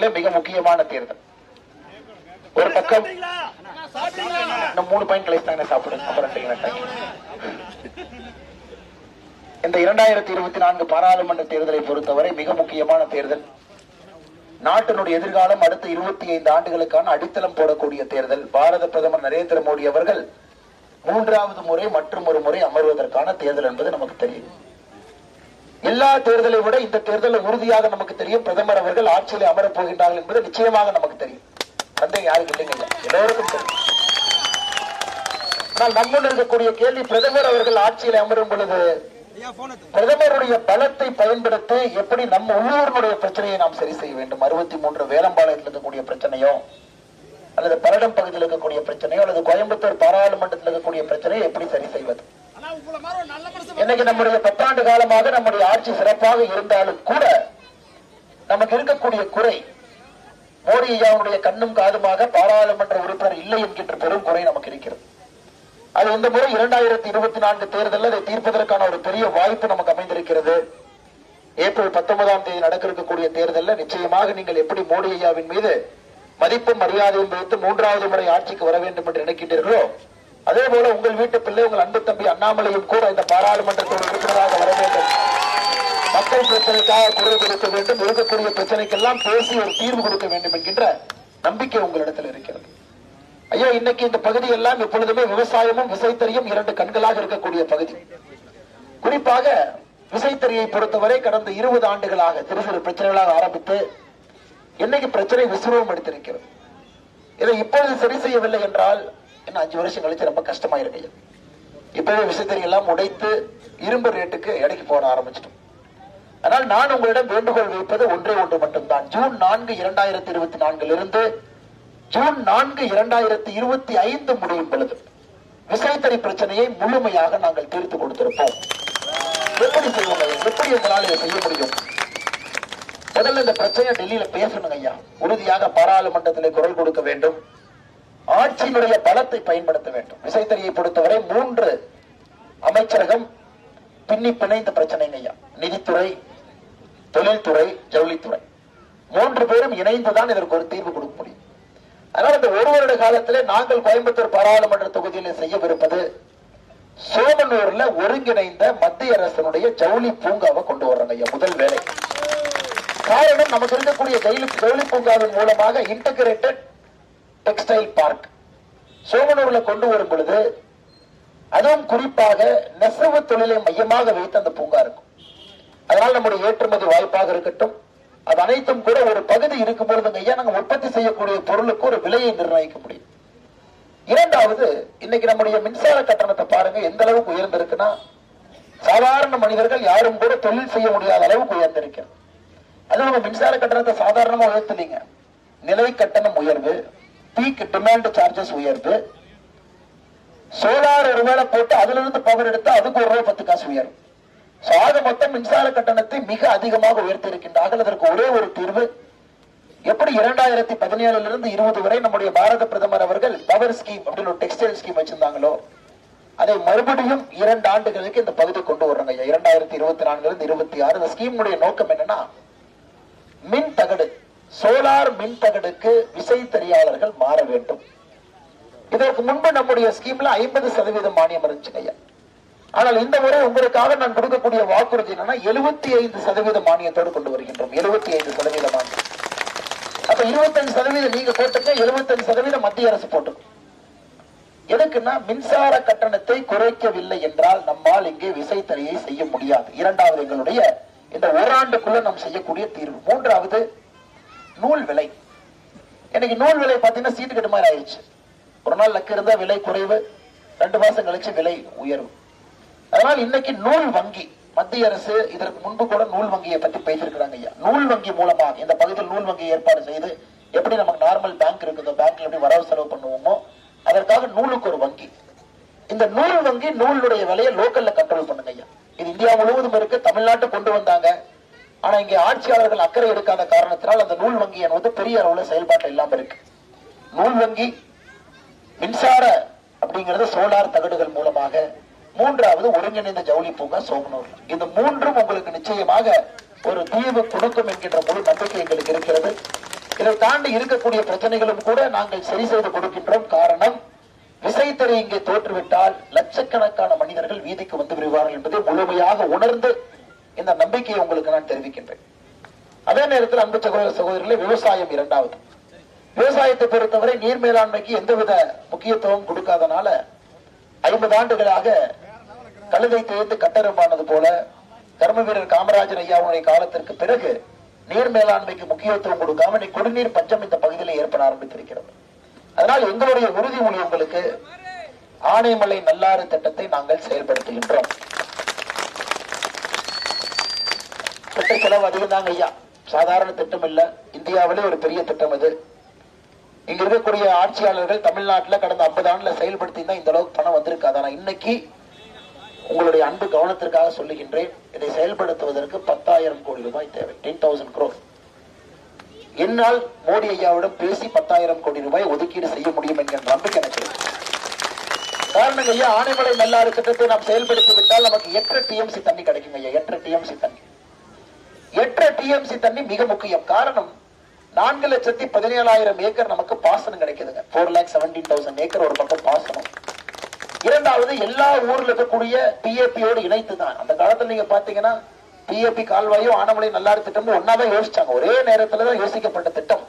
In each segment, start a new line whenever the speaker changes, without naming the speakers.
தேர்தல் மிக முக்கியமான தேர்தல். ஒரு பக்கம் இன்னும் மூணு பாயிண்ட் கழிச்சு சாப்பிடுங்க. அப்புறம் இந்த இரண்டாயிரத்தி இருபத்தி நான்கு பாராளுமன்ற தேர்தலை பொறுத்தவரை மிக முக்கியமான தேர்தல். நாட்டினுடைய எதிர்காலம் அடுத்த இருபத்தி ஐந்து ஆண்டுகளுக்கான அடித்தளம் போடக்கூடிய தேர்தல். பாரத பிரதமர் நரேந்திர மோடி அவர்கள் மூன்றாவது முறை மற்றும் ஒரு முறை அமர்வதற்கான தேர்தல் என்பது நமக்கு தெரியும். எல்லா தேர்தலை விட இந்த தேர்தலில் உறுதியாக நமக்கு தெரியும் பிரதமர் அவர்கள் ஆட்சியில் அமரப் போகின்றார்கள் என்பது நிச்சயமாக நமக்கு தெரியும். சந்தேகம் யாருக்கு இல்லைங்க எல்லோருக்கும் தெரியும். ஆனால் நம்முன் இருக்கக்கூடிய கேள்வி பிரதமர் அவர்கள் ஆட்சியில் அமரும் பொழுது பிரதமருடைய பலத்தை பயன்படுத்தி எப்படி நம்ம உள்ளூர்களுடைய பிரச்சனையை நாம் சரி செய்ய வேண்டும்? அறுபத்தி மூன்று வேலம்பாளையத்தில் இருக்கக்கூடிய பிரச்சனையோ அல்லது பரடம் பகுதியில் இருக்கக்கூடிய பிரச்சனையோ அல்லது கோயம்புத்தூர் பாராளுமன்றத்தில் இருக்கக்கூடிய பிரச்சனையை எப்படி சரி செய்வது? இன்னைக்கு நம்முடைய பத்தாண்டு காலமாக நம்முடைய ஆட்சி சிறப்பாக இருந்தாலும் கூட நமக்கு இருக்கக்கூடிய குறை மோடி ஐயாவுடைய கண்ணும் காதுமாக பாராளுமன்ற உறுப்பினர் இல்லை என்கின்ற பெரும் குறை நமக்கு இருக்கிறது. அது இந்த முறை இரண்டாயிரத்தி இருபத்தி நான்கு தேர்தலில் அதை தீர்ப்பதற்கான ஒரு பெரிய வாய்ப்பு நமக்கு அமைந்திருக்கிறது. ஏப்ரல் பத்தொன்பதாம் தேதி நடக்க இருக்கக்கூடிய தேர்தலில் நிச்சயமாக நீங்கள் எப்படி மோடி ஐயாவின் மீது மதிப்பும் மரியாதையும் வைத்து மூன்றாவது முறை ஆட்சிக்கு வர வேண்டும் என்று நினைக்கின்றீர்களோ வீட்டு பிள்ளை உங்கள் அன்பு தம்பி அண்ணாமலையும் கூட இந்த பாராளுமன்றத்தோடு உறுப்பினராக வர வேண்டும். மக்கள் பிரச்சனைக்காக குரல் கொடுக்க வேண்டும். இருக்கக்கூடிய பிரச்சனைக்கெல்லாம் பேசி ஒரு தீர்வு கொடுக்க வேண்டும் என்கின்ற நம்பிக்கை உங்களிடத்தில் இருக்கிறது. ஐயா இன்னைக்கு இந்த பகுதி எல்லாம் எப்பொழுதுமே விவசாயமும் விசைத்தறியும் இரண்டு கண்களாக இருக்கக்கூடிய பகுதி. குறிப்பாக விசைத்தறியை பொறுத்தவரை கடந்த இருபது ஆண்டுகளாக சிறு சிறு பிரச்சனைகளாக ஆரம்பித்து இன்னைக்கு பிரச்சனை விசுவம் எடுத்திருக்கிறது. இதை இப்பொழுது சரி செய்யவில்லை என்றால் இன்னும் அஞ்சு வருஷம் கழிச்சு ரொம்ப கஷ்டமா இருக்கு. ஐயா இப்பவே விசைத்தறி எல்லாம் உடைத்து இரும்பு ரேட்டுக்கு இடைக்கு போட ஆரம்பிச்சிட்டோம். ஆனால் நான் உங்களிடம் வேண்டுகோள் வைப்பது ஒன்றே ஒன்று மட்டும்தான். ஜூன் நான்கு இரண்டாயிரத்தி இருபத்தி நான்கிலிருந்து ஜூன் நான்கு இரண்டாயிரத்தி இருபத்தி ஐந்து முடியும் பொழுது விசைத்தறி பிரச்சனையை முழுமையாக நாங்கள் தீர்த்து கொடுத்திருப்போம். எப்படி செய்வோம் எப்படி உங்களால் இதை செய்ய முடியும்? முதல்ல இந்த பிரச்சனையை டெல்லியில பேசணுங்க ஐயா. உறுதியாக பாராளுமன்றத்திலே குரல் கொடுக்க வேண்டும். ஆட்சியினுடைய பலத்தை பயன்படுத்த வேண்டும். விசைத்தறியை பொறுத்தவரை மூன்று அமைச்சரகம் பின்னி பிணைந்த பிரச்சனைங்க ஐயா நிதித்துறை தொழில்துறை ஜவுளித்துறை. மூன்று பேரும் இணைந்துதான் இதற்கு ஒரு தீர்வு கொடுக்க முடியும். அதனால் இந்த ஒரு வருட காலத்திலே நாங்கள் கோயம்புத்தூர் பாராளுமன்ற தொகுதியில் செய்யவிருப்பது சோமனூர்ல ஒருங்கிணைந்த மத்திய அரசனுடைய ஜவுளி பூங்காவை கொண்டு வர்றாங்க ஐயா முதல் வேலை. காரணம் நமக்கு இருக்கக்கூடிய ஜவுளி பூங்காவின் மூலமாக இன்டகிரேட்டட் டெக்ஸ்டைல் பார்க் சோமனூர்ல கொண்டு வரும் பொழுது அதுவும் குறிப்பாக நெசவு தொழிலை மையமாக வைத்து அந்த பூங்கா இருக்கும். அதனால் நம்முடைய ஏற்றுமதி வாய்ப்பாக இருக்கட்டும். அது அனைத்தும் கூட ஒரு பகுதி இருக்கும் பொழுது ஐயா நாங்கள் உற்பத்தி செய்யக்கூடிய பொருளுக்கு ஒரு விலையை நிர்ணயிக்க முடியும். இரண்டாவது இன்னைக்கு நம்முடைய மின்சார கட்டணத்தை பாருங்க எந்த அளவுக்கு உயர்ந்திருக்குன்னா சாதாரண மனிதர்கள் யாரும் கூட தொழில் செய்ய முடியாத அளவுக்கு உயர்ந்திருக்கிறது. அது நம்ம மின்சார கட்டணத்தை சாதாரணமா உயர்த்தலீங்க. நிலை கட்டணம் உயர்வு பீக் டிமாண்ட் சார்ஜஸ் உயர்ந்து சோலார் ஒருவேளை போட்டு அதுல இருந்து பவர் எடுத்து அதுக்கு ஒரு ரூபாய் பத்து காசு உயரும். So, ஆக மொத்தம் மின்சார கட்டணத்தை மிக அதிகமாக உயர்த்தி இருக்கின்றார்கள் அதற்கு ஒரே ஒரு தீர்வு எப்படி இரண்டாயிரத்தி பதினேழுல இருந்து இருபது வரை நம்முடைய பாரத பிரதமர் அவர்கள் பவர் ஸ்கீம் அப்படின்னு ஒரு டெக்ஸ்டைல் ஸ்கீம் வச்சிருந்தாங்களோ அதை மறுபடியும் இரண்டு ஆண்டுகளுக்கு இந்த பகுதி கொண்டு வர்றாங்க ஐயா. இரண்டாயிரத்தி இருபத்தி நான்குல இருந்து இருபத்தி ஆறு. இந்த ஸ்கீமுடைய நோக்கம் என்னன்னா மின் தகடு சோலார் மின்தகடுக்கு விசைத்தறியாளர்கள் மாற வேண்டும். இதற்கு முன்பு நம்முடைய ஸ்கீம்ல ஐம்பது சதவீதம் மானியம் இருந்துச்சுங்க ஐயா. ஆனால் இந்த முறை உங்களுக்காக நான் கொடுக்கக்கூடிய வாக்குறுதி என்னன்னா எழுபத்தி ஐந்து சதவீத மானியத்தோடு கொண்டு வருகின்றோம். எழுபத்தி ஐந்து சதவீத மானியம். அப்ப இருபத்தஞ்சு சதவீதம் நீங்க போட்டுக்க எழுபத்தஞ்சு சதவீதம் மத்திய அரசு போட்டுக்கும். எதுக்குன்னா மின்சார கட்டணத்தை குறைக்கவில்லை என்றால் நம்மால் இங்கே விசைத்தறியை செய்ய முடியாது. இரண்டாவது எங்களுடைய இந்த ஓராண்டுக்குள்ள நாம் செய்யக்கூடிய தீர்வு. மூன்றாவது நூல் விலை. இன்னைக்கு நூல் விலை பார்த்தீங்கன்னா சீட்டு மாதிரி ஆயிடுச்சு. ஒரு நாள் லக்கு இருந்தா விலை குறைவு. ரெண்டு மாசம் கழிச்சு விலை உயர்வு அதனால் இன்னைக்கு நூல் வங்கி மத்திய அரசு இதற்கு முன்பு கூட நூல் வங்கியை பத்தி பேசியிருக்கிறாங்க ஐயா. நூல் வங்கி மூலமாக இந்த பகுதியில் நூல் வங்கி ஏற்பாடு செய்து எப்படி நமக்கு நார்மல் பேங்க் இருக்குதோ பேங்க்ல எப்படி வரவு செலவு பண்ணுவோமோ அதற்காக நூலுக்கு ஒரு வங்கி. இந்த நூல் வங்கி நூலுடைய விலையை லோக்கல்ல கண்ட்ரோல் பண்ணுங்க ஐயா. இது இந்தியா முழுவதும் இருக்கு தமிழ்நாட்டு கொண்டு வந்தாங்க. ஆனா இங்க ஆட்சியாளர்கள் அக்கறை எடுக்காத காரணத்தினால் அந்த நூல் வங்கி வந்து பெரிய அளவுல செயல்பாட்டு இல்லாம இருக்கு. நூல் வங்கி மின்சார அப்படிங்கறது சோலார் தகடுகள் மூலமாக மூன்றாவது ஒருங்கிணைந்த ஜவுளி பூங்கா சோமனூர். இந்த மூன்றும் உங்களுக்கு நிச்சயமாக ஒரு தீர்வு கொடுக்கும் என்கின்ற முழு நம்பிக்கை எங்களுக்கு இருக்கிறது. இதை தாண்டி இருக்கக்கூடிய பிரச்சனைகளும் கூட நாங்கள் சரி செய்து கொடுக்கின்றோம். காரணம் விசைத்தறி இங்கே தோற்றுவிட்டால் லட்சக்கணக்கான மனிதர்கள் வீதிக்கு வந்து விடுவார்கள் என்பதை முழுமையாக உணர்ந்து இந்த நம்பிக்கையை உங்களுக்கு நான் தெரிவிக்கின்றேன். அதே நேரத்தில் அன்பு சகோதர சகோதரிகளே விவசாயம் இரண்டாவது. விவசாயத்தை பொறுத்தவரை நீர் மேலாண்மைக்கு எந்தவித முக்கியத்துவம் கொடுக்காதனால ஐம்பது ஆண்டுகளாக கழுதை தேர்ந்து கட்டரம்பானது போல கர்ம வீரர் காமராஜர் ஐயாவுடைய காலத்திற்கு பிறகு நீர் மேலாண்மைக்கு முக்கியத்துவம் கொடுக்காம இன்னைக்கு குடிநீர் பஞ்சம் இந்த பகுதியில் ஏற்பட ஆரம்பித்திருக்கிறது. அதனால் எங்களுடைய உறுதிமொழி உங்களுக்கு ஆனைமலை நல்லாறு திட்டத்தை நாங்கள் செயல்படுத்துகின்றோம். திட்ட செலவு அதிகம் தாங்க ஐயா. சாதாரண திட்டம் இல்ல. இந்தியாவிலே ஒரு பெரிய திட்டம் இது. இங்க இருக்கக்கூடிய ஆட்சியாளர்கள் தமிழ்நாட்டில் கடந்த 50 ஆண்டுல செயல்படுத்தி தான் இந்த அளவுக்கு பணம் வந்திருக்காது. ஆனா இன்னைக்கு உங்களுடைய அன்பு கவனத்திற்காக சொல்லுகின்றேன் இதை செயல்படுத்துவதற்கு பத்தாயிரம் கோடி ரூபாய் தேவை. டென் தௌசண்ட் குரோ என்னால் மோடி ஐயாவிடம் பேசி பத்தாயிரம் கோடி ரூபாய் ஒதுக்கீடு செய்ய முடியும் என்கிற நம்பிக்கை எனக்கு இருக்கு. காரணம் ஐயா ஆனைமலை நல்லாறு திட்டத்தை நாம் செயல்படுத்தி விட்டால் நமக்கு எட்டு டிஎம்சி தண்ணி கிடைக்கும் ஐயா. எட்டு டிஎம்சி தண்ணி. எட்ட டிஎம்சி தண்ணி மிக முக்கியம். காரணம் நான்கு லட்சத்தி பதினேழாயிரம் ஏக்கர் நமக்கு பாசனம் கிடைக்குதுங்க. Four lakh seventeen thousand acre ஒரு பக்கம் பாசனம். இரண்டாவது எல்லா ஊர்ல இருக்கக்கூடிய பிஏபியோடு இணைத்து தான் அந்த காலத்துல நீங்க பாத்தீங்கன்னா பிஏபி கால்வாயும் ஆனமலை நல்லாறு திட்டமும் ஒன்னாதான் யோசிச்சாங்க. ஒரே நேரத்துல தான் யோசிக்கப்பட்ட திட்டம்.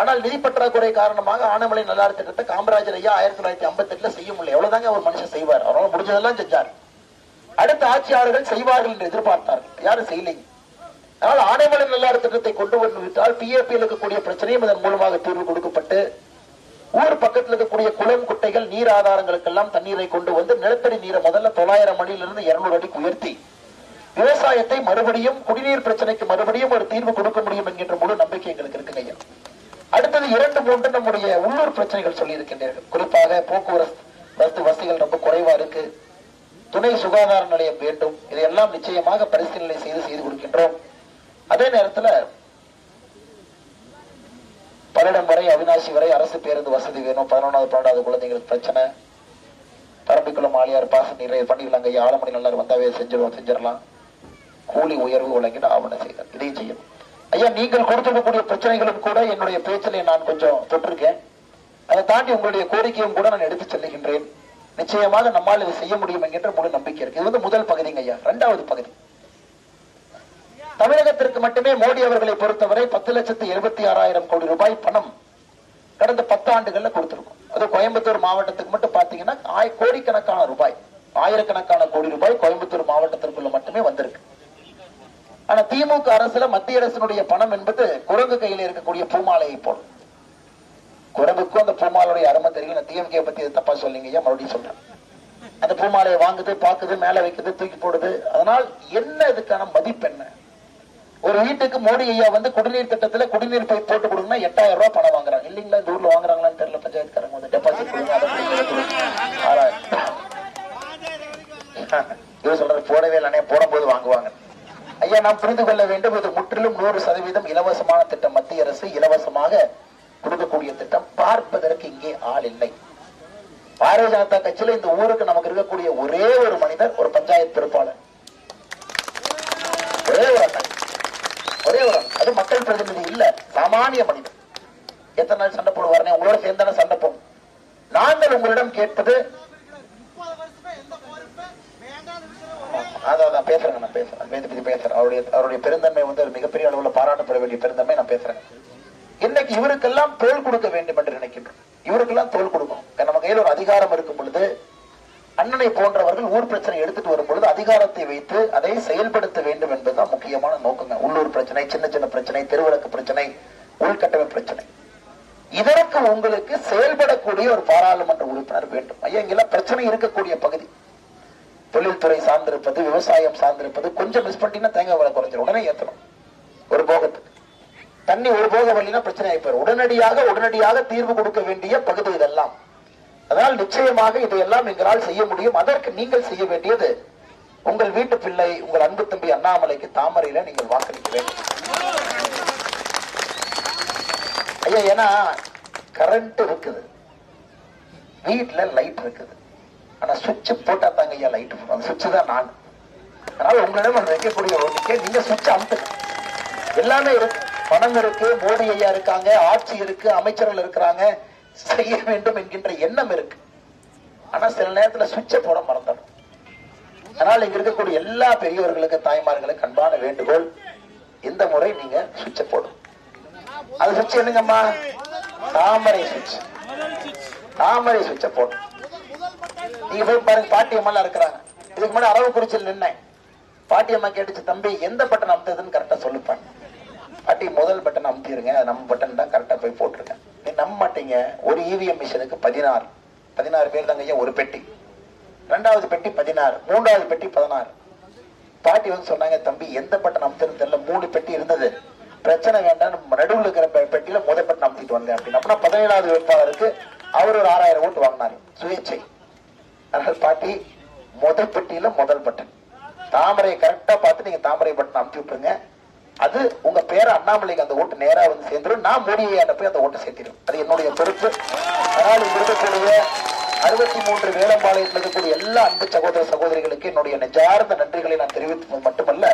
ஆனால் நிதி பற்றாக்குறை காரணமாக ஆனமலை நல்லாறு திட்டத்தை காமராஜர் ஐயா ஆயிரத்தி தொள்ளாயிரத்தி ஐம்பத்தி எட்டுல செய்ய முடியல. எவ்வளவுதாங்க ஒரு மனுஷன் செய்வார்? அவரால் முடிஞ்சதெல்லாம் செஞ்சார். அடுத்த ஆட்சியாளர்கள் செய்வார்கள் என்று எதிர்பார்த்தார்கள். யாரும் செய்யலைங்க. அதனால் ஆனைமலை நல்லாறு திட்டத்தை கொண்டு வந்து விட்டால் பிஏபியில் இருக்கக்கூடிய பிரச்சனையும் இதன் மூலமாக தீர்வு கொடுக்கப்பட்டு ஊர் பக்கத்தில் இருக்கக்கூடிய குளம் குட்டைகள் நீர் ஆதாரங்களுக்கெல்லாம் தண்ணீரை கொண்டு வந்து நிலத்தடி நீரை முதல்ல தொள்ளாயிரம் அடியிலிருந்து இருநூறு அடிக்கு உயர்த்தி விவசாயத்தை மறுபடியும் குடிநீர் பிரச்சனைக்கு மறுபடியும் ஒரு தீர்வு கொடுக்க முடியும் என்கின்ற முழு நம்பிக்கை எங்களுக்கு இருக்குங்க ஐயா. அடுத்தது இரண்டு மூன்று நம்முடைய உள்ளூர் பிரச்சனைகள் சொல்லி இருக்கின்றீர்கள் குறிப்பாக போக்குவரத்து வசதி வசதிகள் ரொம்ப குறைவா இருக்கு. துணை சுகாதார நிலையம் வேண்டும். இதையெல்லாம் நிச்சயமாக பரிசீலனை செய்து செய்து கொடுக்கின்றோம். அதே நேரத்துல பல்லடம் வரை அவினாசி வரை அரசு பேருந்து வசதி வேணும். பதினொன்றாவது பன்னெண்டாவது குழந்தைங்களுக்கு பிரச்சனை. பரம்பிக்குளம் ஆளியார் பாச நீரை பண்ணிக்கலாங்க ஐயா ஆலமணி நல்லார் வந்தாவே செஞ்சிருவோம் செஞ்சிடலாம் கூலி உயர்வு வழங்கிட்டு ஆவணம் செய்யலாம் இதையும் செய்யும் ஐயா நீங்கள் கொடுத்திருக்கக்கூடிய பிரச்சனைகளும் கூட என்னுடைய பேச்சிலே நான் கொஞ்சம் தொட்டிருக்கேன். அதை தாண்டி உங்களுடைய கோரிக்கையும் கூட நான் எடுத்து செல்லுகின்றேன். நிச்சயமாக நம்மால் இதை செய்ய முடியும் என்கின்ற முழு நம்பிக்கை இருக்கு. இது வந்து முதல் பகுதிங்க ஐயா. இரண்டாவது பகுதி. தமிழகத்திற்கு மட்டுமே மோடி அவர்களை பொறுத்தவரை பத்து லட்சத்து எழுபத்தி ஆறாயிரம் கோடி ரூபாய் பணம் கடந்த பத்து ஆண்டுகள்ல கொடுத்திருக்கும். அது கோயம்புத்தூர் மாவட்டத்துக்கு மட்டும் பாத்தீங்கன்னா கோடிக்கணக்கான ரூபாய். ஆயிரக்கணக்கான கோடி ரூபாய் கோயம்புத்தூர் மாவட்டத்திற்குள்ள மட்டுமே வந்திருக்கு. ஆனா திமுக அரசுல மத்திய அரசினுடைய பணம் என்பது குரங்கு கையில இருக்கக்கூடிய பூமாலையை போல். குரங்குக்கும் அந்த பூமாலையுடைய அருமை தெரியல டிஎம்கே பத்தி தப்பா சொல்லிங்க மறுபடியும் சொல்றேன்? அந்த பூமாலையை வாங்குது பாக்குது மேல வைக்குது தூக்கி போடுது. அதனால் என்ன இதுக்கான மதிப்பு என்ன? ஒரு வீட்டுக்கு மோடி ஐயா வந்து குடிநீர் திட்டத்துல குடிநீர் பைப் போட்டு கொடுங்க எட்டாயிரம் ரூபாய் பணம் வாங்குறாங்க. இல்லீங்களா? இந்த ஊர்ல வாங்குறாங்களான்னு தெரியல பஞ்சாயத்துக்காரங்க வந்து டெபாசிட் கொடுங்க இவர் சொல்றது போடவே இல்லைனே போடும்போது வாங்குவாங்க. ஐயா நாம் புரிந்து கொள்ள வேண்டும் இது முற்றிலும் நூறு சதவீதம் இலவசமான திட்டம். மத்திய அரசு இலவசமாக கொடுக்கக்கூடிய திட்டம். பார்ப்பதற்கு இங்கே ஆள் இல்லை. பாரதிய ஜனதா கட்சியில இந்த ஊருக்கு நமக்கு இருக்கக்கூடிய ஒரே ஒரு மனிதர் ஒரு பஞ்சாயத்து பொறுப்பாளர். ஒரே ஒரு ஒரே அது மக்கள் பிரதிநிதி இல்ல சாமானிய மனிதன் எத்தனை நாள் சண்டை போடுவாருன்னு உங்களோட சேர்ந்தானே சண்டை போகும் நாங்கள் உங்களிடம் கேட்பது அதான் பேசுறேங்க நான் பேசுறேன். வேதி பேசுறேன். அவருடைய அவருடைய பெருந்தன்மை வந்து ஒரு மிகப்பெரிய அளவுல பாராட்டப்பட வேண்டிய பெருந்தன்மை நான் பேசுறேன். இன்னைக்கு இவருக்கெல்லாம் தோல் கொடுக்க வேண்டும் என்று நினைக்கின்றோம். இவருக்கெல்லாம் தோல் கொடுக்கும் நம்ம கையில் ஒரு அதிகாரம் இருக்கும் பொழுது அண்ணனை போன்றவர்கள் ஊர் பிரச்சனை எடுத்துட்டு வரும் பொழுது அதிகாரத்தை வைத்து அதை செயல்படுத்த வேண்டும் என்பதுதான் முக்கியமான நோக்கங்க. உள்ளூர் பிரச்சனை சின்ன சின்ன பிரச்சனை தெருவிளக்கு பிரச்சனை உள்கட்டமைப்பு பிரச்சனை. இதற்கு உங்களுக்கு செயல்படக்கூடிய ஒரு பாராளுமன்ற உறுப்பினர் வேண்டும். ஐயா இங்கெல்லாம் பிரச்சனை இருக்கக்கூடிய பகுதி. தொழில்துறை சார்ந்திருப்பது விவசாயம் சார்ந்திருப்பது கொஞ்சம் மிஸ் பண்ணிட்டீங்கன்னா தேங்காய் விலை குறைஞ்சிரும். உடனே ஏத்தணும். ஒரு போகத்துக்கு. தண்ணி ஒரு போக வரலைன்னா பிரச்சனை ஆயிப்பாரு உடனடியாக உடனடியாக தீர்வு கொடுக்க வேண்டிய பகுதி இதெல்லாம். அதனால் நிச்சயமாக இதையெல்லாம் எங்களால் செய்ய முடியும். அதற்கு நீங்கள் செய்ய வேண்டியது உங்கள் வீட்டு பிள்ளை உங்கள் அன்பு தம்பி அண்ணாமலைக்கு தாமரையில நீங்கள் வாக்களிக்க வேண்டும். ஐயா ஏன்னா கரண்ட் இருக்குது. வீட்டுல லைட் இருக்குது. ஆனா சுவிட்ச் போட்டா தாங்க ஐயா லைட் அந்த சுவிட்ச் தான் நான். அதனால உங்களிடம் அந்த வைக்கக்கூடிய ஒன்றுக்கே நீங்க சுவிட்ச் அமுத்துங்க. எல்லாமே இருக்கு. பணம் இருக்கு மோடி ஐயா இருக்காங்க ஆட்சி இருக்கு அமைச்சர்கள் இருக்கிறாங்க. செய்ய வேண்டும் என்கின்ற எண்ணம் இருக்கு. ஆனா சில நேரத்துல சுவிட்சை போட மறந்துடும் அதனால இங்க இருக்கக்கூடிய எல்லா பெரியவர்களுக்கு தாய்மார்களுக்கு அன்பான வேண்டுகோள். இந்த முறை நீங்க சுவிட்சை போடும் அது சுவிட்ச் என்னங்கம்மா? தாமரை சுவிட்ச் தாமரை சுவிட்சை போடும் நீங்க போய் பாருங்க பாட்டியம்மா எல்லாம் இருக்கிறாங்க. இதுக்கு முன்னாடி அரவக்குறிச்சியில் நின்னேன். பாட்டியம்மா கேட்டுச்சு தம்பி எந்த பட்டன் அமுத்ததுன்னு கரெக்டா சொல்லுப்பாங்க பாட்டி முதல் பட்டன் அமுத்திருங்க. நம்ம பட்டன் தான் கரெக்டா போய் போட்டிருக்கேன். நம்ப மாட்டீங்க. ஒரு இவிஎம் மிஷினுக்கு பதினாறு. பதினாறு பேர் தாங்க ஐயா ஒரு பெட்டி. ரெண்டாவது பெட்டி பதினாறு. மூன்றாவது பெட்டி பதினாறு. பாட்டி வந்து சொன்னாங்க தம்பி எந்த பட்டன் அமுத்துன்னு தெரியல. மூணு பெட்டி இருந்தது. பிரச்சனை வேண்டாம். நடுவில் இருக்கிற பெட்டியில முதல் பட்டன் அமுத்திட்டு வந்தேன். அப்படின்னு. அப்படின்னா பதினேழாவது வேட்பாளருக்கு அவர் ஒரு ஆறாயிரம் ஓட்டு வாங்கினாரு. சுயேட்சை. அதனால் பாட்டி முதல் பெட்டியில முதல் பட்டன். தாமரையை கரெக்டா பார்த்து நீங்க தாமரை பட்டன் அமுத்தி விட்டுருங்க. அது உங்க பேர அண்ணாமலைக்கு அந்த ஓட்டு நேரா வந்து சேர்ந்துரும். நான் மோடியை போய் அந்த ஓட்டு சேர்த்திடும். அது என்னுடைய பொறுப்பு. அதனால் இங்க இருக்கக்கூடிய அறுபத்தி மூன்று வேலம்பாளையத்தில் இருக்கக்கூடிய எல்லா அன்பு சகோதர சகோதரிகளுக்கு என்னுடைய நெஞ்சார்ந்த நன்றிகளை நான் தெரிவித்தது மட்டுமல்ல